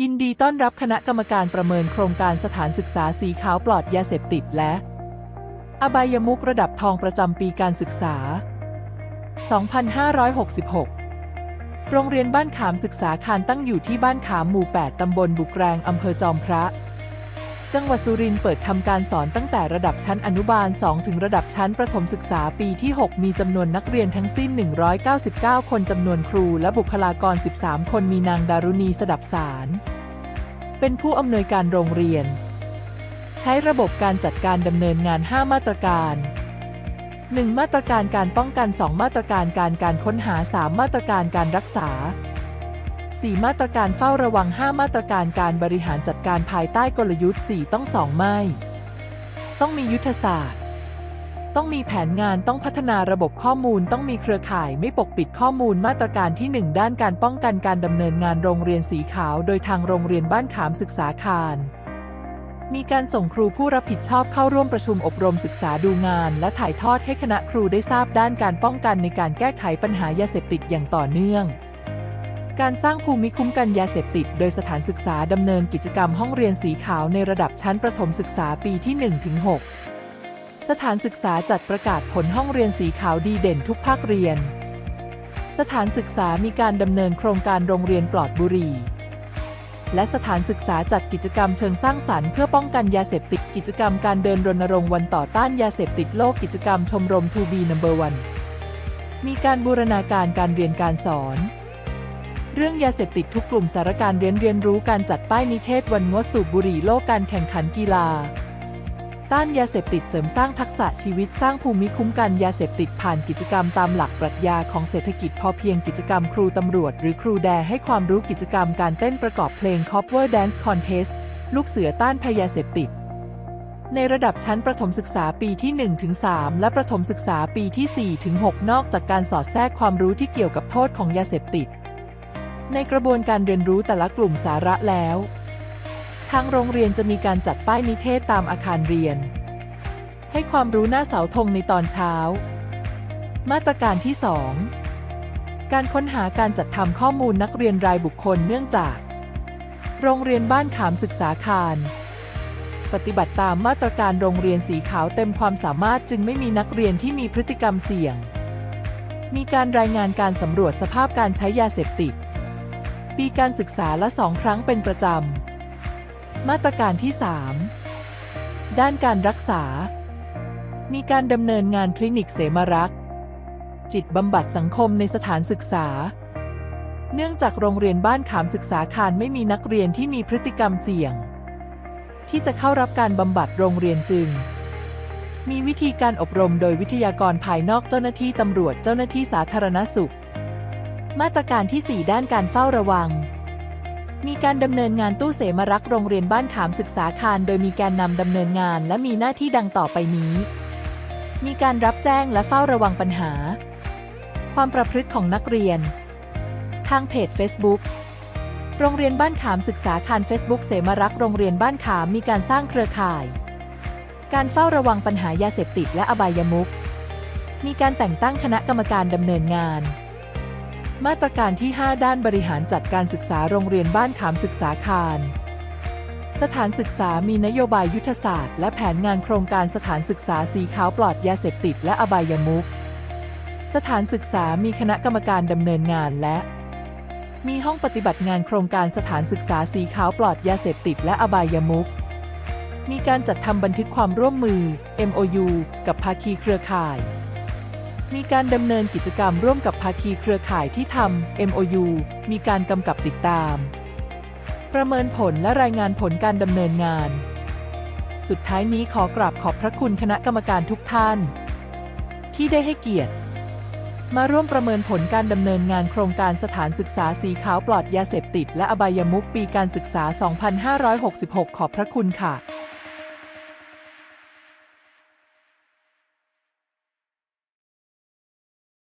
ยินดีต้อนรับคณะกรรมการประเมินโครงการสถานศึกษาสีขาวปลอดยาเสพติดและ อบายมุกระดับทองประจำปีการศึกษา 2566 โรงเรียนบ้านขามศึกษาคารตั้งอยู่ที่บ้านขามหมู่ 8 ตำบลบุกแรง อำเภอจอมพระ จังหวัดสุรินทร์เปิดทำการสอนตั้งแต่ระดับชั้นอนุบาล 2 ถึงระดับชั้นประถมศึกษาปีที่ 6 มีจำนวนนักเรียนทั้งสิ้น 199 คนจำนวนครูและบุคลากร 13 คนมีนางดารุณีสดับสาร เป็นผู้อำนวยการโรงเรียน ใช้ระบบการจัดการดำเนินงาน 5 มาตรการ 1. มาตรการการป้องกัน 2 มาตรการการการค้นหา 3 มาตรการการรักษา 4 มาตรการเฝ้าระวัง 5 มาตรการการบริหารจัดการภายใต้กลยุทธ์ 4 ต้อง 2 ไม่ ต้องมียุทธศาสตร์ ต้องมีแผนงานต้องพัฒนาระบบข้อมูลต้องมีเครือข่ายไม่ปกปิดข้อมูลมาตรการที่ 1 ด้านการป้องกันการดำเนินงานโรงเรียนสีขาว โดยทางโรงเรียนบ้านขามศึกษาคารมีการส่งครูผู้รับผิดชอบเข้าร่วมประชุมอบรมศึกษาดูงาน และถ่ายทอดให้คณะครูได้ทราบด้านการป้องกันในการแก้ไขปัญหายาเสพติดอย่างต่อเนื่อง การสร้างภูมิคุ้มกันยาเสพติด โดยสถานศึกษาดำเนินกิจกรรมห้องเรียนสีขาวในระดับชั้นประถมศึกษาปีที่ 1-6 สถานศึกษาจัดประกาศผลห้องเรียนสีขาวดีเด่นทุกภาคเรียน สถานศึกษามีการดำเนินโครงการโรงเรียนปลอดบุหรี่และสถานศึกษาจัดกิจกรรมเชิงสร้างสรรค์เพื่อป้องกันยาเสพติด กิจกรรมการเดินรณรงค์วันต่อต้านยาเสพติดโลกกิจกรรมชมรม 2B Number One มีการบูรณาการการเรียนการสอน เรื่องยาเสพติดทุกกลุ่มสารการเรียนเรียนรู้การจัดป้ายนิเทศวันงดสูบบุหรี่โลกการแข่งขันกีฬา ต้านยาเสพติดเสริมสร้างทักษะชีวิตสร้างภูมิคุ้มกันยาเสพติดผ่านกิจกรรมตามหลักปรัชญาของเศรษฐกิจพอเพียงกิจกรรมครูตำรวจ หรือครูแดให้ความรู้กิจกรรมการเต้นประกอบเพลง Cover Dance Contest ลูกเสือต้านภัยยาเสพติด ในระดับชั้นประถมศึกษาปีที่ 1-3 และประถมศึกษาปีที่ 4-6 นอกจากการสอดแทรกความรู้ที่เกี่ยวกับโทษของยาเสพติด ในกระบวนการเรียนรู้แต่ละกลุ่มสาระแล้ว ทางโรงเรียนจะมีการจัดป้ายนิเทศตามอาคารเรียน ให้ความรู้หน้าเสาธงในตอนเช้า มาตรการที่ 2 การค้นหาการจัดทำข้อมูลนักเรียนรายบุคคลเนื่องจาก โรงเรียนบ้านขามศึกษาคารปฏิบัติตามมาตรการโรงเรียนสีขาวเต็มความสามารถจึงไม่มีนักเรียนที่มีพฤติกรรมเสี่ยง มีการรายงานการสำรวจสภาพการใช้ยาเสพติด ปีการศึกษาละสองครั้งเป็นประจำ มาตรการที่ 3 ด้านการรักษา มีการดำเนินงานคลินิกเสมารักษ์จิตบำบัดสังคมในสถานศึกษา เนื่องจากโรงเรียนบ้านขามศึกษาคารไม่มีนักเรียนที่มีพฤติกรรมเสี่ยง ที่จะเข้ารับการบำบัดโรงเรียนจึง มีวิธีการอบรมโดยวิทยากรภายนอกเจ้าหน้าที่ตำรวจเจ้าหน้าที่สาธารณสุข มาตรการที่ 4 ด้านการเฝ้าระวัง มีการดำเนินงานตู้เสมารักษ์โรงเรียนบ้านขามศึกษาคารโดยมีแกนนำดำเนินงานและมีหน้าที่ดังต่อไปนี้ มีการรับแจ้งและเฝ้าระวังปัญหา ความประพฤติของนักเรียน ทางเพจ Facebook โรงเรียนบ้านขามศึกษาคาร Facebook เสมารักษ์โรงเรียนบ้านขามมีการสร้างเครือข่าย การเฝ้าระวังปัญหายาเสพติดและอบายมุขมีการแต่งตั้งคณะกรรมการดำเนินงาน มาตรการที่ 5 ด้านบริหารจัดการศึกษาโรงเรียนบ้านขามศึกษาคารสถานศึกษามีนโยบายยุทธศาสตร์ และแผนงานโครงการสถานศึกษาสีขาวปลอดยาเสพติดและอบายมุข สถานศึกษามีคณะกรรมการดำเนินงานและ มีห้องปฏิบัติงานโครงการสถานศึกษาสีขาวปลอดยาเสพติดและอบายมุข มีการจัดทำบันทึกความร่วมมือ MOU กับภาคีเครือข่าย มีการดำเนินกิจกรรมร่วมกับภาคีเครือข่ายที่ทำ MOU มีการกำกับติดตาม ประเมินผลและรายงานผลการดำเนินงาน สุดท้ายนี้ขอกราบขอบพระคุณคณะกรรมการทุกท่าน ที่ได้ให้เกียรติ มาร่วมประเมินผลการดำเนินงานโครงการสถานศึกษาสีขาวปลอดยาเสพติด และอบายมุขปีการศึกษา 2566 ขอบพระคุณค่ะ